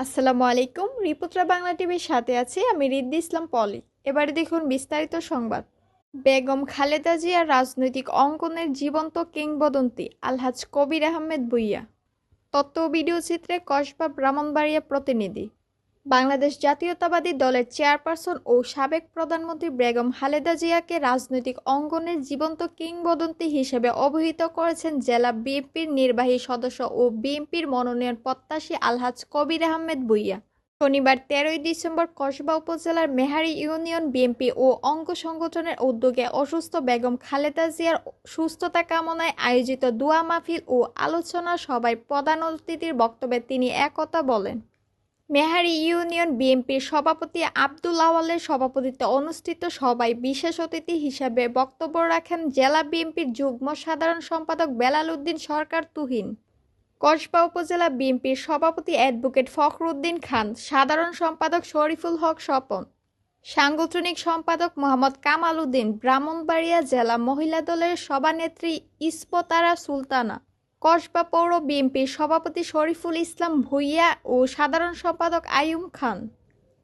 আসসালামু আলাইকুম। রিপোর্টার বাংলা টিভির সাথে আছি আমি রিদ্দি ইসলাম পলি। এবারে দেখুন বিস্তারিত সংবাদ। বেগম খালেদা জিয়ার রাজনৈতিক অঙ্কনের জীবন্ত কিংবদন্তি আলহাজ কবির আহমেদ বুইয়া তত্ত্ব ভিডিও চিত্রে কসবা ব্রাহ্মণবাড়িয়া প্রতিনিধি। বাংলাদেশ জাতীয়তাবাদী দলের চেয়ারপারসন ও সাবেক প্রধানমন্ত্রী বেগম খালেদা জিয়াকে রাজনৈতিক অঙ্গনের জীবন্ত কিংবদন্তি হিসেবে অবহিত করেছেন জেলা বিএনপির নির্বাহী সদস্য ও বিএনপির মনোনয়ন প্রত্যাশী আলহাজ কবির আহমেদ ভুইয়া। শনিবার তেরোই ডিসেম্বর কসবা উপজেলার মেহারি ইউনিয়ন বিএনপি ও অঙ্গ সংগঠনের উদ্যোগে অসুস্থ বেগম খালেদা জিয়ার সুস্থতা কামনায় আয়োজিত দোয়া মাহফিল ও আলোচনা সভায় প্রধান অতিথির বক্তব্যে তিনি একথা বলেন। মেহারি ইউনিয়ন বিএনপির সভাপতি আব্দুল আওয়ালের সভাপতিত্বে অনুষ্ঠিত সভায় বিশেষ অতিথি হিসাবে বক্তব্য রাখেন জেলা বিএনপির যুগ্ম সাধারণ সম্পাদক বেলাল উদ্দিন সরকার তুহিন। কসবা উপজেলা বিএনপির সভাপতি অ্যাডভোকেট ফখরুদ্দিন খান, সাধারণ সম্পাদক শরীফুল হক স্বপন, সাংগঠনিক সম্পাদক মোহাম্মদ কামাল উদ্দিন, ব্রাহ্মণবাড়িয়া জেলা মহিলা দলের সভানেত্রী ইস্পতারা সুলতানা কসবা পৌর বিএনপির সভাপতি শরীফুল ইসলাম ভুইয়া ও সাধারণ সম্পাদক আইয়ুম খান।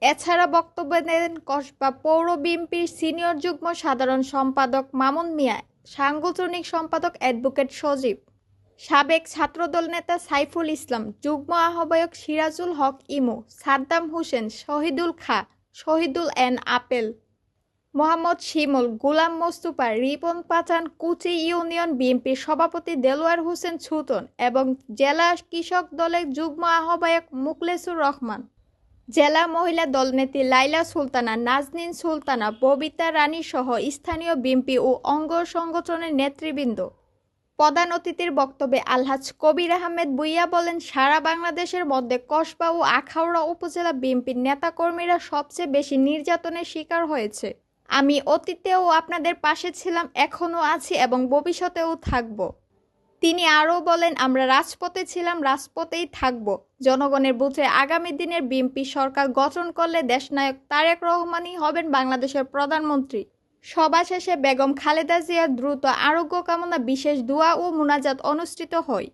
এছাড়া বক্তব্য দেন কসবা পৌর বিএনপির সিনিয়র যুগ্ম সাধারণ সম্পাদক মামুন মিয়া, সাংগঠনিক সম্পাদক অ্যাডভোকেট সজীব, সাবেক ছাত্রদল নেতা সাইফুল ইসলাম, যুগ্ম আহ্বায়ক সিরাজুল হক ইমু, সাদ্দাম হোসেন, শহীদুল খা, শহীদুল এন আপেল মোহাম্মদ শিমুল, গুলাম মোস্তফা, রিপন পাচান, কুচি ইউনিয়ন বিএনপির সভাপতি দেলোয়ার হোসেন ছুতন এবং জেলা কৃষক দলের যুগ্ম আহ্বায়ক মুকলেসুর রহমান। জেলা মহিলা দলনেত্রী লাইলা সুলতানা, নাজনীন সুলতানা, ববিতা রানী সহ স্থানীয় বিএনপি ও অঙ্গ সংগঠনের নেতৃবৃন্দ। প্রধান অতিথির বক্তব্যে আলহাজ কবির আহমেদ বুইয়া বলেন, সারা বাংলাদেশের মধ্যে কসবা ও আখাউড়া উপজেলা বিএনপির নেতাকর্মীরা সবচেয়ে বেশি নির্যাতনের শিকার হয়েছে। আমি অতীতেও আপনাদের পাশে ছিলাম, এখনও আছি এবং ভবিষ্যতেও থাকব। তিনি আরও বলেন, আমরা রাজপথে ছিলাম, রাজপথেই থাকব। জনগণের বুঝে আগামী দিনের বিএনপি সরকার গঠন করলে দেশনায়ক তারেক রহমানই হবেন বাংলাদেশের প্রধানমন্ত্রী। সভা শেষে বেগম খালেদা জিয়ার দ্রুত আরোগ্য কামনা, বিশেষ দোয়া ও মুনাজাত অনুষ্ঠিত হয়।